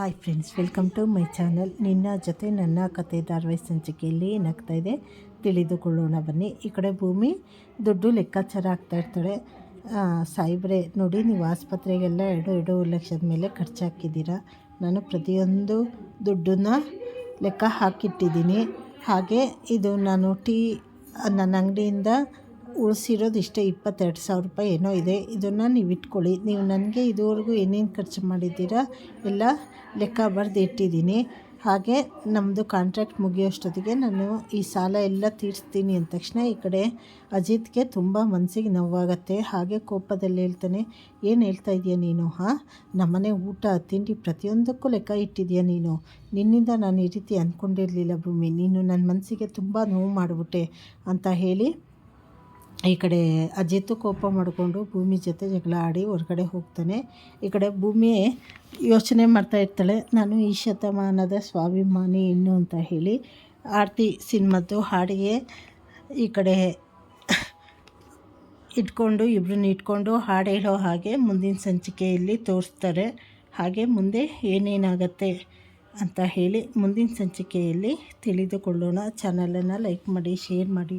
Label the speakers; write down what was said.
Speaker 1: Hi friends welcome to my channel ನಿನ್ನ ಜೊತೆ ನನ್ನ ಕತೆ ಧಾರಾವಾಹಿ ಸಂಚಿಕೆಯಲ್ಲಿ ಏನಾಗ್ತಾ ಇದೆ ತಿಳಿದುಕೊಳ್ಳೋಣ ಬನ್ನಿ. ಈ ಕಡೆ ಭೂಮಿ ದುಡ್ಡು ಲೆಕ್ಕಾಚಾರ ಆಗ್ತಾ ಇರ್ತಾಳೆ ಸಾಯಿಬ್ರೆ ನೋಡಿ ನೀವು ಆಸ್ಪತ್ರೆಗೆಲ್ಲ ಎರಡು ಎರಡು ಲಕ್ಷದ ಮೇಲೆ ಖರ್ಚಾಕಿದ್ದೀರಾ. ನಾನು ಪ್ರತಿಯೊಂದು ದುಡ್ಡನ್ನ ಲೆಕ್ಕ ಹಾಕಿಟ್ಟಿದ್ದೀನಿ. ಹಾಗೆ ಇದು ನಾನು ಟೀ ನನ್ನ ಅಂಗಡಿಯಿಂದ ಉಳಿಸಿರೋದು ಇಷ್ಟೇ, ಇಪ್ಪತ್ತೆರಡು ಸಾವಿರ ರೂಪಾಯಿ ಏನೋ ಇದೆ. ಇದನ್ನು ನೀವು ಇಟ್ಕೊಳ್ಳಿ. ನೀವು ನನಗೆ ಇದುವರೆಗೂ ಏನೇನು ಖರ್ಚು ಮಾಡಿದ್ದೀರಾ ಎಲ್ಲ ಲೆಕ್ಕ ಬರೆದು ಇಟ್ಟಿದ್ದೀನಿ. ಹಾಗೆ ನಮ್ಮದು ಕಾಂಟ್ರಾಕ್ಟ್ ಮುಗಿಯೋಷ್ಟೊತ್ತಿಗೆ ನಾನು ಈ ಸಾಲ ಎಲ್ಲ ತೀರಿಸ್ತೀನಿ ಅಂದ ತಕ್ಷಣ ಈ ಕಡೆ ಅಜಿತ್ಗೆ ತುಂಬ ಮನಸ್ಸಿಗೆ ನೋವಾಗತ್ತೆ. ಹಾಗೆ ಕೋಪದಲ್ಲಿ ಹೇಳ್ತಾನೆ, ಏನು ಹೇಳ್ತಾ ಇದೆಯಾ ನೀನು? ಹಾಂ? ನಮ್ಮನೆ ಊಟ, ತಿಂಡಿ ಪ್ರತಿಯೊಂದಕ್ಕೂ ಲೆಕ್ಕ ಇಟ್ಟಿದೆಯಾ ನೀನು. ನಿನ್ನಿಂದ ನಾನು ಈ ರೀತಿ ಅಂದ್ಕೊಂಡಿರಲಿಲ್ಲ ಭೂಮಿ. ನೀನು ನನ್ನ ಮನಸ್ಸಿಗೆ ತುಂಬ ನೋವು ಮಾಡಿಬಿಟ್ಟೆ ಅಂತ ಹೇಳಿ ಈ ಕಡೆ ಅಜ್ಜಿತ್ತು ಕೋಪ ಮಾಡಿಕೊಂಡು ಭೂಮಿ ಜೊತೆ ಜಗಳ ಆಡಿ ಹೊರಗಡೆ ಹೋಗ್ತಾನೆ. ಈ ಕಡೆ ಭೂಮಿ ಯೋಚನೆ ಮಾಡ್ತಾ ಇರ್ತಾಳೆ. ನಾನು ಈ ಶತಮಾನದ ಸ್ವಾಭಿಮಾನಿ ಇನ್ನು ಅಂತ ಹೇಳಿ ಆರತಿ ಸಿನಿಮಾದ್ದು ಹಾಡಿಗೆ ಈ ಕಡೆ ಇಟ್ಕೊಂಡು ಇಬ್ಬರನ್ನ ಇಟ್ಕೊಂಡು ಹಾಡು ಹೇಳೋ ಹಾಗೆ ಮುಂದಿನ ಸಂಚಿಕೆಯಲ್ಲಿ ತೋರಿಸ್ತಾರೆ. ಹಾಗೆ ಮುಂದೆ ಏನೇನಾಗತ್ತೆ ಅಂತ ಹೇಳಿ ಮುಂದಿನ ಸಂಚಿಕೆಯಲ್ಲಿ ತಿಳಿದುಕೊಳ್ಳೋಣ. ಚಾನಲನ್ನು ಲೈಕ್ ಮಾಡಿ, ಶೇರ್ ಮಾಡಿ.